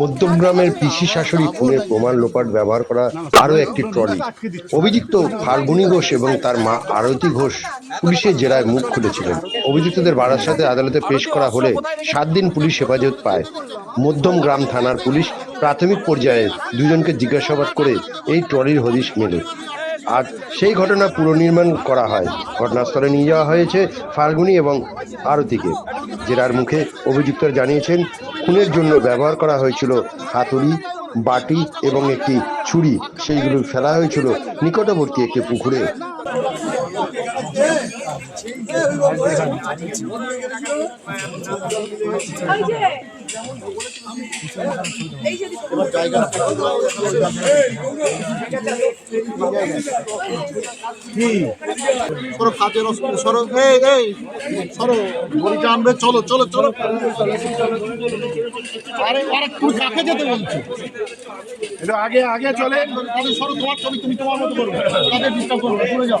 মধ্যমগ্রামের পিসি শাশুড়ি খুনের প্রমাণ লোপাট ব্যবহার করা আরও একটি ট্রলি। অভিযুক্ত ফাল্গুনি ঘোষ এবং তার মা আরতি ঘোষ পুলিশের জেরায় মুখ খুলেছিলেন। অভিযুক্তদের বারাসাতে আদালতে পেশ করা হলে সাত দিন পুলিশ হেফাজত পায়। মধ্যম গ্রাম থানার পুলিশ প্রাথমিক পর্যায়ে দুজনকে জিজ্ঞাসাবাদ করে এই ট্রলির হদিশ মেলে। আজ সেই ঘটনা পুনর্নির্মাণ করা হয়। ঘটনাস্থলে নিয়ে যাওয়া হয়েছে ফাল্গুনি এবং আরতিকে। জেরার মুখে অভিযুক্তরা জানিয়েছেন, খুনের জন্য ব্যবহার করা হয়েছিল হাতুড়ি, বাটি এবং একটি ছুরি। সেইগুলো ফেলা হয়েছিল নিকটবর্তী একটি পুকুরে। সরো অসুবিধা সরো এই এই সরো বড়িটা আনবে চলো চলো চলো আরে আরে তুই কাকে যেতে বলছো একটু আগে আগে চলে সরো তোমার ছবি তুমি তোমার মতো করবে কাজে ডিস্টার্ব করবে দূরে যাও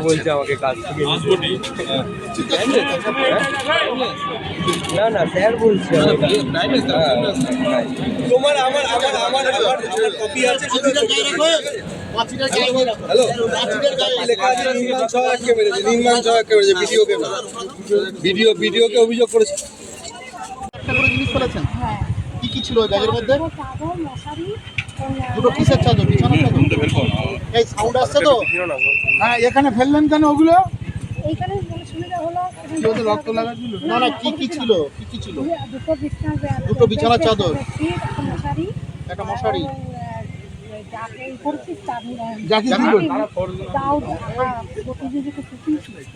বলছে আমাকে কাজ থেকে। না না স্যার বলছে তোমার আমার আমার কপি আছে ভিডিও ভিডিওকে অভিযোগ করেছে। জিনিস ফেলেছেন হ্যাঁ। কি কি ছিল ওই ব্যাগের মধ্যে? দুটো কিসের চাদর? বিছানার চাদর। এই সাউন্ড আসছে তো? হ্যাঁ এখানে ফেললেন কেন ওগুলো? এইখানে সুবিধা হলো। কি ওদের রক্ত লাগাচ্ছিল না না কি কি ছিল? কি কি ছিল? দুটো বিছানার দুটো চাদর। একটা মশারি একটা মশারি।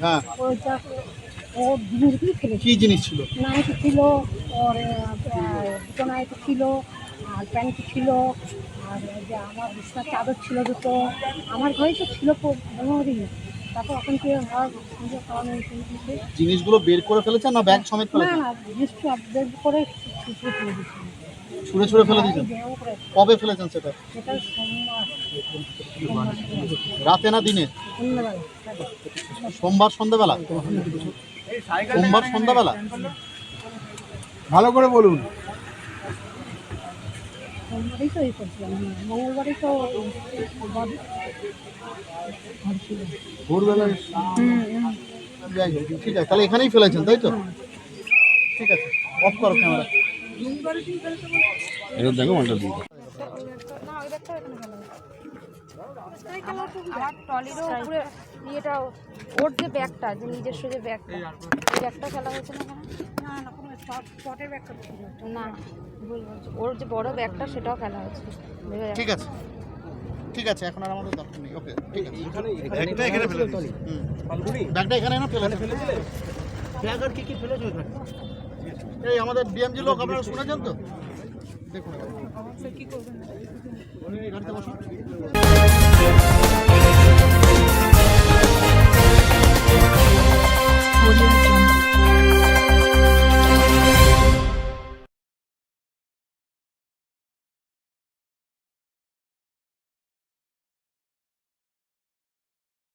হ্যাঁ, হ্যাঁ কি জিনিস ছিল? নাইটি ছিল? ওর ছিল। আর প্যান্ট ছিল আর যে আমার বিছনার চাদর ছিল দুটো আমার ঘরে তো ছিল দিন তারপর এখন কি হয়? নিজের খাওয়ানো জিনিসগুলো বের করে ফেলেছেন না ব্যাগ সমেত না ফেলেছেন না জিনিসটা আপডেট করে ছুটে ফেলে দিচ্ছি ছুঁড়ে ছুঁড়ে ফেলে দিয়েছেন কবে ফেলেছেন সেটা? রাতে না দিনে? সোমবার সন্ধ্যাবেলা? সোমবার সন্ধ্যাবেলা? ভালো করে বলুন। সোমবারই তো এই করছিলাম হ্যাঁ, মঙ্গলবারই তো। যাই হোক, ঠিক আছে তাহলে এখানেই ফেলেছেন তাই তো? ঠিক আছে অফ করো ক্যামেরা দেখো মালটা দিই আমার ট্রলিরও উপরে ইয়েটা ওর যে ব্যাগটা যে নিজস্ব যে ব্যাগটা ব্যাগটা খেলা হয়েছে না এখানে না না ছিল না ভুল বলছি। ওর যে বড় ব্যাগটা সেটাও ফেলা হয়েছে। ঠিক আছে। ঠিক আছে এখন আর আমাদের দরকার নেই। ওকে ঠিক আছে। ব্যাগটা এখানে ফেলে দিয়েছি। ব্যাগটা এখানে না ফেলে ফেলেছে ব্যাগ আর কি কি ফেলেছো এই আমাদের ডিএমজি লোক আপনারা শুনেছেন তো? দেখুন। গাড়িতে বসুন।